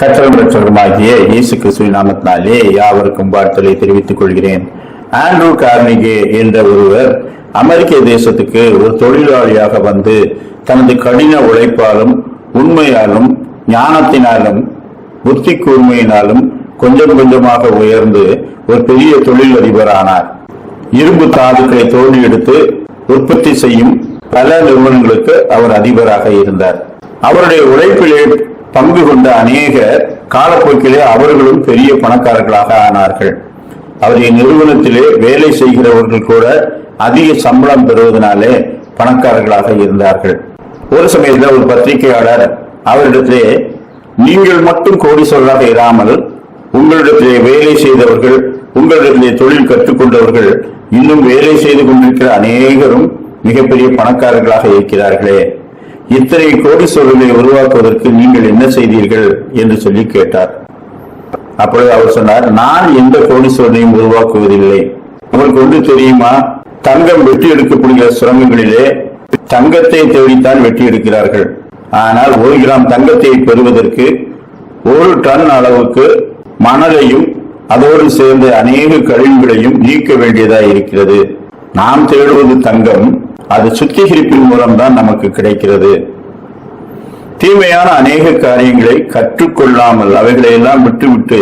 கற்றல் ரட்சகருமாகிய இயேசு கிறிஸ்துவின் நாமத்தினாலே யாவருக்கும் வாழ்த்தலை தெரிவித்துக் கொள்கிறேன். ஆண்ட்ரூ கார்னிகே என்ற ஒருவர் அமெரிக்க தேசத்துக்கு ஒரு தொழிலாளியாக வந்து தனது கடின உழைப்பாலும் உண்மையாலும் ஞானத்தினாலும் புத்தி கூர்மையினாலும் கொஞ்சம் கொஞ்சமாக உயர்ந்து ஒரு பெரிய தொழில் அதிபரானார் இரும்பு தாதுக்களை தோண்டி எடுத்து உற்பத்தி செய்யும் பல நிறுவனங்களுக்கு அவர் அதிபராக இருந்தார். அவருடைய உழைப்பிலே பங்கு கொண்ட அநேக காலப்போக்கிலே அவர்களும் பெரிய பணக்காரர்களாக ஆனார்கள். அவருடைய நிறுவனத்திலே வேலை செய்கிறவர்கள் கூட அதிக சம்பளம் பெறுவதனாலே பணக்காரர்களாக இருந்தார்கள். ஒரு சமயத்தில் ஒரு பத்திரிகையாளர் அவரிடத்திலே நீங்கள் மட்டும் கோடீஸ்வரராக இராமல் உங்களிடத்திலே வேலை செய்தவர்கள் உங்களிடத்திலே தொழில் கற்றுக்கொண்டவர்கள் இன்னும் வேலை செய்து கொண்டிருக்கிற அநேகரும் மிகப்பெரிய பணக்காரர்களாக இருக்கிறார்களே. இத்தனை கோடீஸ்வரர்களை உருவாக்குவதற்கு நீங்கள் என்ன செய்தீர்கள் என்று சொல்லி கேட்டார். அப்பொழுது அவர் சொன்னார் நான் எந்த கோடீஸ்வரனையும் உருவாக்குவதில்லை. உங்களுக்கு ஒன்று தெரியுமா? தங்கம் வெட்டி எடுக்கக்கூடிய சுரங்கங்களிலே தங்கத்தை தேடித்தான் வெட்டி எடுக்கிறார்கள். ஆனால் ஒரு கிராம் தங்கத்தை பெறுவதற்கு ஒரு டன் அளவுக்கு மணலையும் அதோடு சேர்ந்த அநேக கழிவுகளையும் நீக்க வேண்டியதாக இருக்கிறது. நாம் தேடுவது தங்கம் அது சுத்திகரிப்பின் மூலம்தான் நமக்கு கிடைக்கிறது. தீமையான அநேக காரியங்களை கற்றுக்கொள்ளாமல் அவைகளை எல்லாம் விட்டுவிட்டு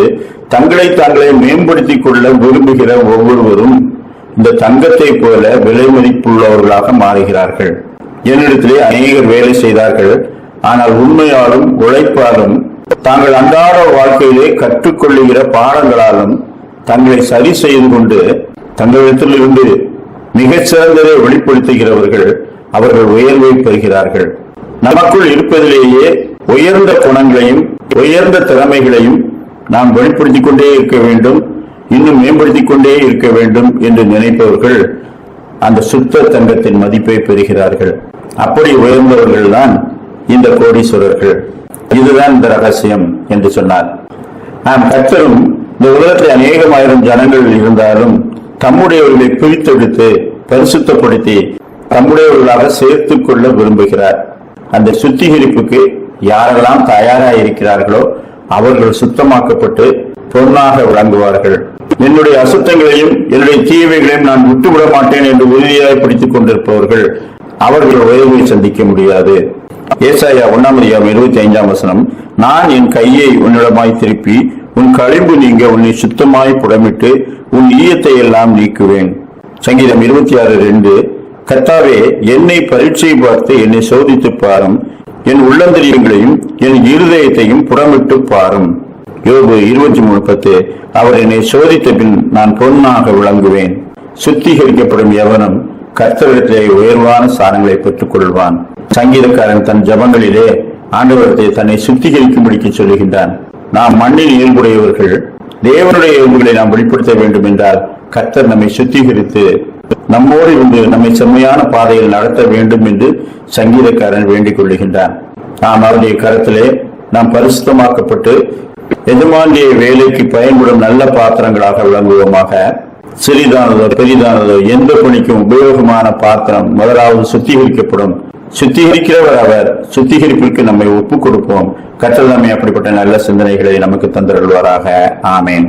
தங்களை தாங்களே மேம்படுத்திக் கொள்ள விரும்புகிற ஒவ்வொருவரும் இந்த தங்கத்தை போல விலை மதிப்புள்ளவர்களாக மாறுகிறார்கள். என்னிடத்திலே அநேகர் வேலை செய்தார்கள். ஆனால் உண்மையாலும் உழைப்பாலும் தாங்கள் அன்றாட வாழ்க்கையிலே கற்றுக்கொள்ளுகிற பாடங்களாலும் தங்களை சரி செய்து கொண்டு தங்களிடத்தில் இருந்து மிகச்சிறந்ததை வெளிப்படுத்துகிறவர்கள் அவர்கள் உயர்வை பெறுகிறார்கள். நமக்குள் இருப்பதிலேயே உயர்ந்த குணங்களையும் உயர்ந்த திறமைகளையும் நாம் வெளிப்படுத்திக் கொண்டே இருக்க வேண்டும் இன்னும் மேம்படுத்திக் கொண்டே இருக்க வேண்டும் என்று நினைப்பவர்கள் அந்த சுத்த தங்கத்தின் மதிப்பை பெறுகிறார்கள். அப்படி உயர்ந்தவர்கள் தான் இந்த கோடீஸ்வரர்கள். இதுதான் இந்த ரகசியம் என்று சொன்னார். நாம் கத்தரும் இந்த உலகத்தில் அநேகமாயிரம் ஜனங்கள் இருந்தாலும் தம்முடையவர்களை பிரித்தெடுத்து பரிசுத்தப்படுத்தி தம்முடையவர்களாக சேர்த்துக் கொள்ள விரும்புகிறார். அந்த சுத்திகரிப்புக்கு யாரெல்லாம் தயாராக இருக்கிறார்களோ அவர்கள் சுத்தமாக்கப்பட்டு பொன்னாக விளங்குவார்கள். என்னுடைய அசுத்தங்களையும் என்னுடைய தீவைகளையும் நான் விட்டுவிட மாட்டேன் என்று உறுதியாக பிடித்துக் கொண்டிருப்பவர்கள் அவர்கள் உயர்வை சந்திக்க முடியாது. ஏசாயா ஒன்னாம் அதிகாரம் இருபத்தி ஐந்தாம் வசனம் நான் என் கையை உன்னிடமாய் திருப்பி உன் களிம்பு நீங்க உன்னை சுத்தமாய் புடமிட்டு உன் ஈயத்தை எல்லாம் நீக்குவேன். சங்கீதம் இருபத்தி ஆறு ரெண்டு கர்த்தாவே என்னை பரீட்சை பார்த்து என்னை சோதித்து பாரும். என் உள்ளந்தரியங்களையும் என் இருதயத்தையும் புறமிட்டு பாரும். யோபு இருபத்தி மூணு பத்து அவர் என்னை சோதித்த பின் நான் பொன்னாக விளங்குவேன். சுத்திகரிக்கப்படும் எவனும் கர்த்தரிடத்திலே உயர்வான சாரங்களை பெற்றுக் கொள்வான் சங்கீதக்காரன் தன் ஜபங்களிலே ஆண்டவரத்தை தன்னை சுத்திகரிக்கும்படிக்கு சொல்லுகின்றான். நாம் மண்ணில் இயல்புடையவர்கள் தேவனுடைய இயல்புகளை நாம் வெளிப்படுத்த வேண்டும் என்றால் கர்த்தர் நம்மை சுத்திகரித்து நம்மோடு இருந்து நம்மை செம்மையான பாதையில் நடத்த வேண்டும் என்று சங்கீதக்காரன் வேண்டிக் கொள்ளுகின்றான். நாம் அவருடைய கருத்திலே நாம் பரிசுத்தமாக்கப்பட்டு எஜமானிய வேலைக்கு பயன்படும் நல்ல பாத்திரங்களாக விளங்குவோமாக. சிறிதானதோ பெரிதானதோ எந்த பணிக்கும் உபயோகமான பாத்திரம் முதலாவது சுத்திகரிக்கப்படும். சுத்திகரிக்கிறவர் அவர் சுத்திகரிப்பிற்கு நம்மை ஒப்புக் கொடுப்போம். கற்றல் நம்மை அப்படிப்பட்ட நல்ல சிந்தனைகளை நமக்கு தந்திருவாராக ஆமேன்.